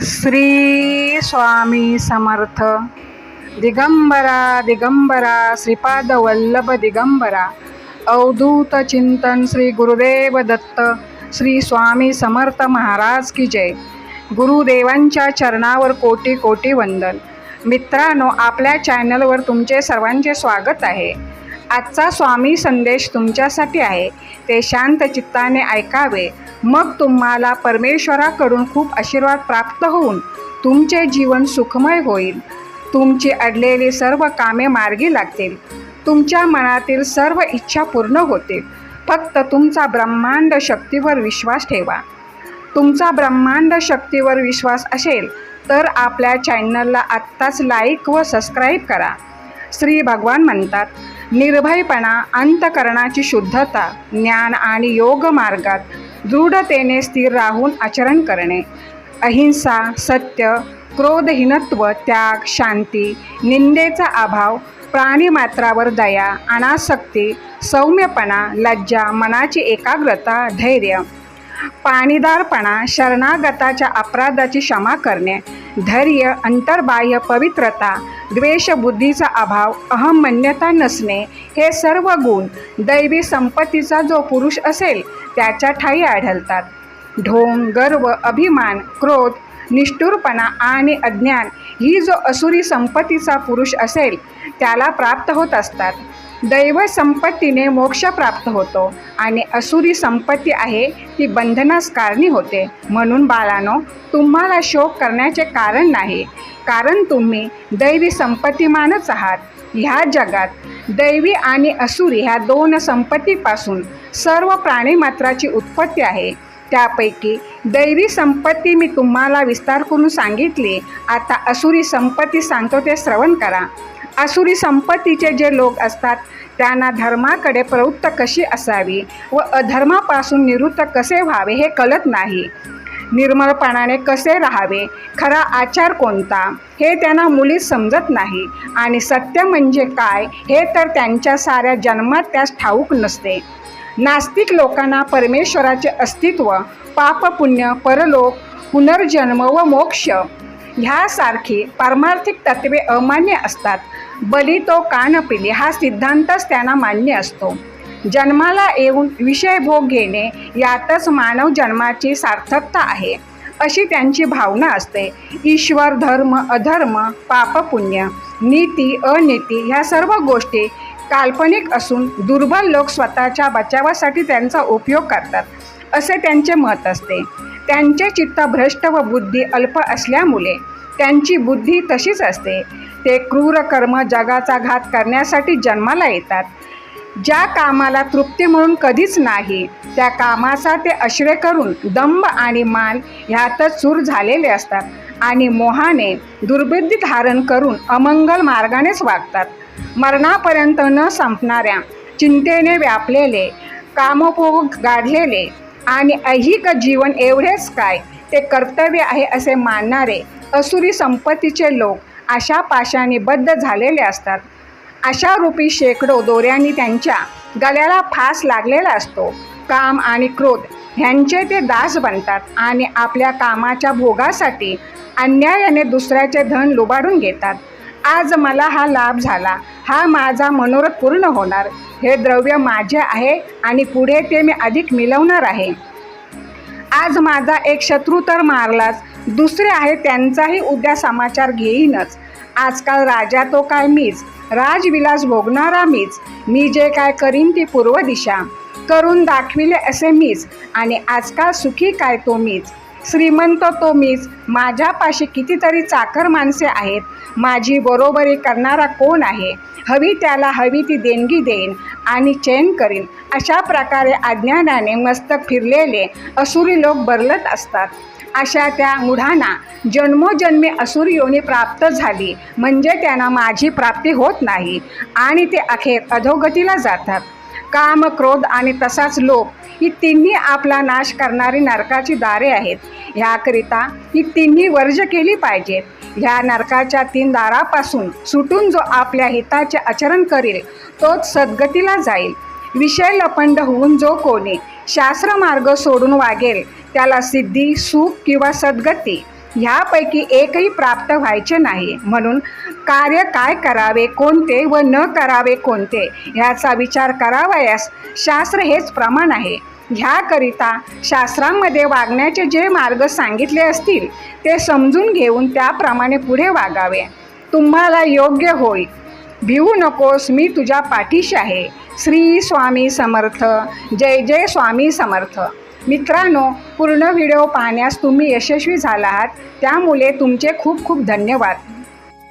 श्री स्वामी समर्थ. दिगंबरा दिगंबरा श्रीपाद वल्लभ दिगंबरा. अवधूत चिंतन श्री गुरुदेव दत्त. श्री स्वामी समर्थ महाराज की जय. गुरुदेवांच्या चरणावर कोटी कोटी वंदन. मित्रांनो आपल्या चॅनलवर तुमचे सर्वांचे स्वागत आहे. आजचा स्वामी संदेश तुमच्यासाठी आहे. ते शांत चित्ताने ऐकावे. मग तुम्हाला परमेश्वराकडून खूप आशीर्वाद प्राप्त होऊन तुमचे जीवन सुखमय होईल. तुमची अडलेली सर्व कामे मार्गी लागतील. तुमच्या मनातील सर्व इच्छा पूर्ण होतील. फक्त तुमचा ब्रह्मांड शक्तीवर विश्वास ठेवा. तुमचा ब्रह्मांड शक्तीवर विश्वास असेल तर आपल्या चॅनलला आत्ताच लाईक व सबस्क्राईब करा. श्री भगवान म्हणतात निर्भयपणा अंतकरणाची शुद्धता ज्ञान आणि योग मार्गात दृढतेने स्थिर राहून आचरण करणे. अहिंसा सत्य क्रोधहीनत्व त्याग शांती निंदेचा अभाव प्राणीमात्रावर दया अनासक्ती सौम्यपणा लज्जा मनाची एकाग्रता धैर्य पाणीदारपणा शरणागताच्या अपराधाची क्षमा करणे धैर्य अंतर्बाह्य पवित्रता द्वेषबुद्धीचा अभाव अहमन्यता नसणे हे सर्व गुण दैवी संपत्तीचा जो पुरुष असेल त्याच्या ठाई आढळतात. ढोंग गर्व अभिमान क्रोध निष्ठुरपणा आणि अज्ञान ही जो असुरी संपत्तीचा पुरुष असेल त्याला प्राप्त होत असतात. दैव संपत्तीने मोक्ष प्राप्त होतो आणि असुरी संपत्ती आहे ती बंधनास कारणी होते. म्हणून बाळानो तुम्हाला शोक करण्याचे कारण नाही. कारण तुम्ही दैवी संपत्तीमानच आहात. ह्या जगात दैवी आणि असुरी ह्या दोन संपत्तीपासून सर्व प्राणीमात्राची उत्पत्ती आहे. त्यापैकी दैवी संपत्ती मी तुम्हाला विस्तार करून सांगितली. आता असुरी संपत्ती सांगतो ते श्रवण करा. असुरी संपत्तीचे जे लोक असतात त्यांना धर्माकडे प्रवृत्त कशी असावी व अधर्मापासून निवृत्त कसे व्हावे हे कळत नाही. निर्मळपणाने कसे राहावे खरा आचार कोणता हे त्यांना मुलीच समजत नाही आणि सत्य म्हणजे काय हे तर त्यांच्या साऱ्या जन्मात त्यास ठाऊक नसते. नास्तिक लोकांना परमेश्वराचे अस्तित्व पापपुण्य परलोक पुनर्जन्म व मोक्ष ह्यासारखी पारमार्थिक तत्वे अमान्य असतात. बली तो कान पिली. हा सिद्धांतच त्यांना मान्य असतो. जन्माला येऊन विषय भोग घेणे यातच मानव जन्माची सार्थकता आहे. अशी त्यांची भावना असते. ईश्वर धर्म अधर्म पापपुण्य नीती अनीती ह्या सर्व गोष्टी काल्पनिक असून दुर्बल लोक स्वतःच्या बचावासाठी त्यांचा उपयोग करतात. असे त्यांचे मत असते. त्यांचे चित्त भ्रष्ट व बुद्धी अल्प असल्यामुळे त्यांची बुद्धी तशीच असते. ते क्रूर कर्म जगाचा घात करण्यासाठी जन्माला येतात. ज्या कामाला तृप्ती म्हणून कधीच नाही त्या कामाचा ते आश्रय करून दंभ आणि मान ह्यातच चूर झालेले असतात आणि मोहाने दुर्बुद्धी धारण करून अमंगल मार्गानेच वागतात. मरणापर्यंत न संपणाऱ्या चिंतेने व्यापलेले कामोपभोग गाढलेले आणि ऐहिक जीवन एवढेच काय ते कर्तव्य आहे असे मानणारे असुरी संपत्तीचे लोक अशा पाशाने बद्ध झालेले असतात. अशा रूपी शेकडो दोऱ्यांनी त्यांच्या गळ्याला फास लागलेला असतो. काम आणि क्रोध ह्यांचे ते दास बनतात आणि आपल्या कामाच्या भोगासाठी अन्यायाने दुसऱ्याचे धन लुबाडून घेतात. आज मला हा लाभ झाला. हा माझा मनोरथ पूर्ण होणार. हे द्रव्य माझे आहे आणि पुढे ते मी अधिक मिळवणार आहे. आज माझा एक शत्रू तर मारलाच. दुसरे आहे त्यांचाही उद्या समाचार घेईनच. आजकाल राजा तो काय मीच? राजविलास भोगणारा मीच? मी जे काय करीन ती पूर्व दिशा. करून दाखविले असे मीच. आणि आजकाल सुखी काय तो मीच? श्रीमंत तो मीच. माझ्यापाशी कितीतरी चाकर माणसे आहेत. माझी बरोबरी करणारा कोण आहे? हवी त्याला हवी ती देणगी देईन आणि चैन करीन. अशा प्रकारे अज्ञानाने मस्तक फिरलेले असुरी लोक बरलत असतात. अशा त्या मुढांना जन्मोजन्मी असुरी योनी प्राप्त झाली. म्हणजे त्यांना माझी प्राप्ती होत नाही आणि ते अखेर अधोगतीला जातात. काम क्रोध आणि तसाच लोभ ही तिन्ही आपला नाश करणारी नरकाची दारे आहेत. ह्याकरिता ही तिन्ही वर्ज केली पाहिजेत. ह्या नरकाच्या तीन दारापासून सुटून जो आपल्या हिताचे आचरण करील तोच सद्गतीला जाईल. विषय लपंड होऊन जो कोणी शास्त्रमार्ग सोडून वागेल त्याला सिद्धी सुख किंवा सद्गती ह्यापैकी एकही प्राप्त व्हायचे नाही. म्हणून कार्य काय करावे कोणते व न करावे कोणते ह्याचा विचार करावयास शास्त्र हेच प्रमाण आहे. ह्याकरिता शास्त्रांमध्ये वागण्याचे जे मार्ग सांगितले असतील ते समजून घेऊन त्याप्रमाणे पुढे वागावे. तुम्हाला योग्य होईल. भिवू नकोस मी तुझ्या पाठीशी आहे. श्री स्वामी समर्थ. जय जय स्वामी समर्थ. मित्रांनो पूर्ण व्हिडिओ पाहण्यास तुम्ही यशस्वी झाला आहात त्यामुळे तुमचे खूप खूप धन्यवाद.